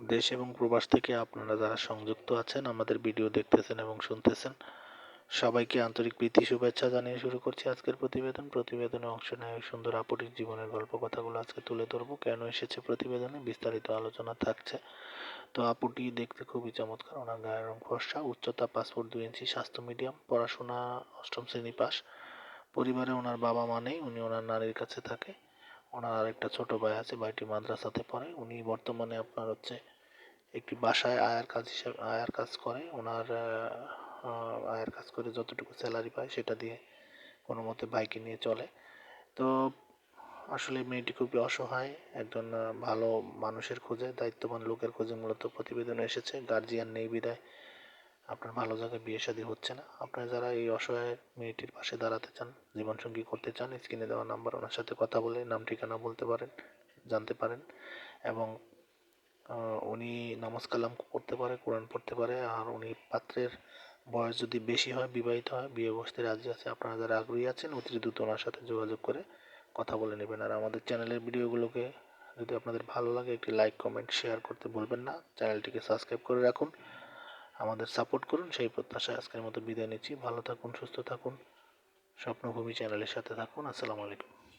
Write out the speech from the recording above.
দেশ এবং প্রবাস থেকে আপনারা যারা সংযুক্ত আছেন, আমাদের ভিডিও দেখতেছেন এবং শুনতেছেন, সবাইকে আন্তরিক প্রীতি, শুভেচ্ছা জানিয়ে শুরু করছি আজকের প্রতিবেদন। প্রতিবেদনে অংশ নেয় সুন্দর আপুটির জীবনের গল্প কথাগুলো আজকে তুলে ধরবো। কেন এসেছে প্রতিবেদনে? বিস্তারিত আলোচনা থাকছে। তো আপুটি দেখতে খুবই চমৎকার, ওনার গায়ের রং ফর্সা, উচ্চতা পাসপোর্ট দুই ইঞ্চি, স্বাস্থ্য মিডিয়াম, পড়াশোনা অষ্টম শ্রেণি পাস পরিবারে ওনার বাবা মা নেই, উনি ওনার নারীর কাছে থাকে। ওনার আরেকটা ছোট ভাই আছে, ভাইটি মাদ্রাসাতে পড়ে। উনি বর্তমানে আপনার হচ্ছে একটি বাসায় আয়ার কাজ হিসাবে, আয়ার কাজ করে। ওনার আয়ার কাজ করে যতটুকু স্যালারি পায় সেটা দিয়ে কোনো মতে বাইকে নিয়ে চলে। তো আসলে মেয়েটি খুবই অসহায়, একজন ভালো মানুষের খোঁজে, দায়িত্ববান লোকের খোঁজে মূলত প্রতিবেদন এসেছে। গার্জিয়ান নেই বিদায়। আপনার ভালো জায়গায় বিয়ে শাদী হচ্ছে না। আপনারা যারা এই অসহায় মেয়েটির পাশে দাঁড়াতে চান, জীবনসঙ্গী করতে চান, স্ক্রিনে দেওয়া নাম্বার ওনার সাথে কথা বলে নাম, ঠিকানা বলতে পারেন, জানতে পারেন এবং উনি নামাজ কালাম পড়তে পারে, কোরআন পড়তে পারে, আর উনি পাত্রের বয়স যদি বেশি হয়, বিবাহিত হয়, বিয়ে বসতে রাজি আছে, আপনারা যারা আগ্রহী আছেন অতি দ্রুত ওনার সাথে যোগাযোগ করে কথা বলে নেবেন। আর আমাদের চ্যানেলের ভিডিওগুলোকে যদি আপনাদের ভালো লাগে, একটি লাইক কমেন্ট শেয়ার করতে ভুলবেন না। চ্যানেলটিকে সাবস্ক্রাইব করে রাখুন। আমাদের সাপোর্ট করুন, সেই প্রত্যাশায় আজকের মতো বিদায় নিচ্ছি। ভালো থাকুন, সুস্থ থাকুন। স্বপ্নভূমি চ্যানেলের সাথে থাকুন। আসসালামু আলাইকুম।